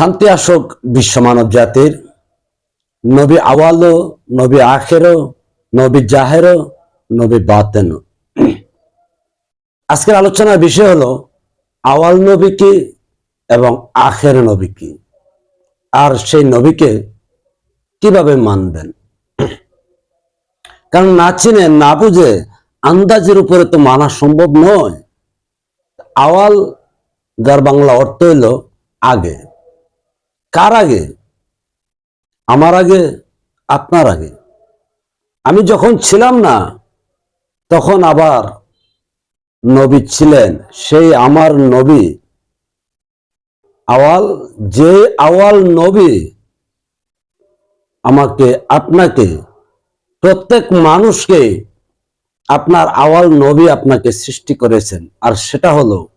শান্তি আসুক বিশ্ব মানব জাতির। নবী আওয়ালও, নবী আখেরও, নবী জাহেরও, নবী বাতেনও। আজকের আলোচনার বিষয় হলো, আওয়াল নবী কি এবং আখের নবী কি? আর সেই নবীকে কীভাবে মানবেন? কারণ না চিনে, না বুঝে, আন্দাজের উপরে তো মানা সম্ভব নয়। আওয়াল, যার বাংলা অর্থ হইল আগে। কার আগে? আমার আগে? আপনার আগে? আমি যখন ছিলাম না, তখন আবার নবী ছিলেন। সেই আমার নবী। আওয়াল, যে আওয়াল নবী আমাকে, আপনাকে, প্রত্যেক মানুষকে আপনার আওয়াল নবী আপনাকে সৃষ্টি করেছেন। আর সেটা হলো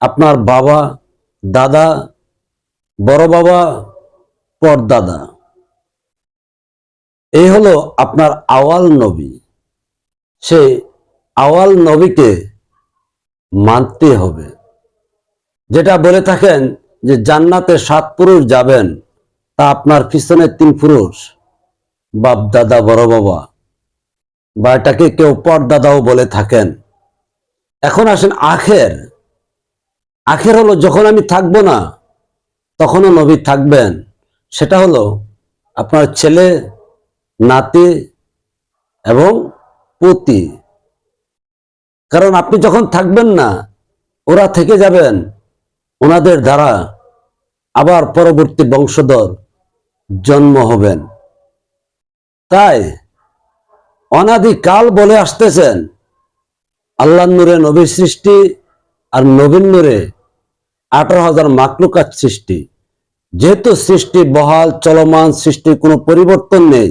আপনার বাবা, দাদা বড় বাবা, পরদাদা। এই হলো আপনার আওয়াল নবী। সে আওয়াল নবীকে মানতে হবে। যেটা বলে থাকেন যে জান্নাতে সাত পুরুষ যাবেন, তা আপনার পিছনে তিন পুরুষ, বাপ, দাদা, বড় বাবা। বা এটাকে কেউ পরদাদাও বলে থাকেন। এখন আসেন আখের। আখের হলো যখন আমি থাকব না তখনও নবী থাকবেন। সেটা হলো আপনার ছেলে, নাতি এবং পতি। কারণ আপনি যখন থাকবেন না, ওরা থেকে যাবেন ওনাদের দ্বারা আবার পরবর্তী বংশধর জন্ম হবেন। তাই অনাদিকাল বলে আসতেছেন আল্লাহ নূরে নবীর সৃষ্টি আর নবীন নূরে আঠারো হাজার মাকলুকাত সৃষ্টি। যেহেতু সৃষ্টি বহাল, চলমান সৃষ্টির কোনো পরিবর্তন নেই,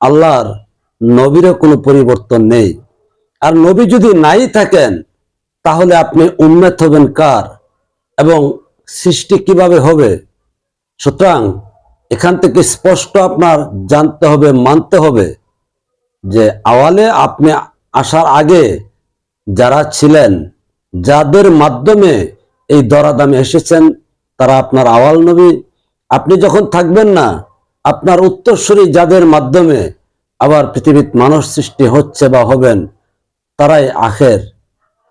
আল্লাহর নবীরও কোনো পরিবর্তন নেই। আর নবী যদি নাই থাকেন, তাহলে আপনি উন্মেত হবেন কার এবং সৃষ্টি কীভাবে হবে? সুতরাং এখান থেকে স্পষ্ট আপনার জানতে হবে, মানতে হবে যে আওয়ালে আপনি আসার আগে যারা ছিলেন, যাদের মাধ্যমে এই দরাদামে এসেছেন, তারা আপনার আওয়াল নবী। আপনি যখন থাকবেন না, আপনার উত্তরসূরি যাদের মাধ্যমে আবার পৃথিবীর মানুষ সৃষ্টি হচ্ছে বা হবেন, তারাই আখের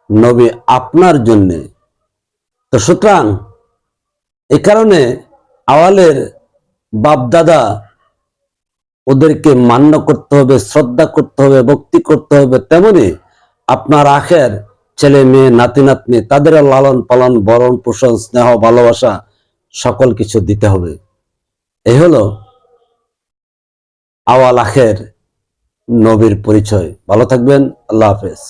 নবী আপনার জন্যে। তো সুতরাং, এ কারণে আওয়ালের বাপদাদা ওদেরকে মান্য করতে হবে, শ্রদ্ধা করতে হবে, ভক্তি করতে হবে, তেমনি আপনার আখের ছেলে মেয়ে, নাতি নাতনি, তাদের লালন পালন, বরণ পোষণ, স্নেহ, ভালোবাসা, সকল কিছু দিতে হবে। এই হলো আওয়াল আখের নবীর পরিচয়। ভালো থাকবেন। আল্লাহ হাফেজ।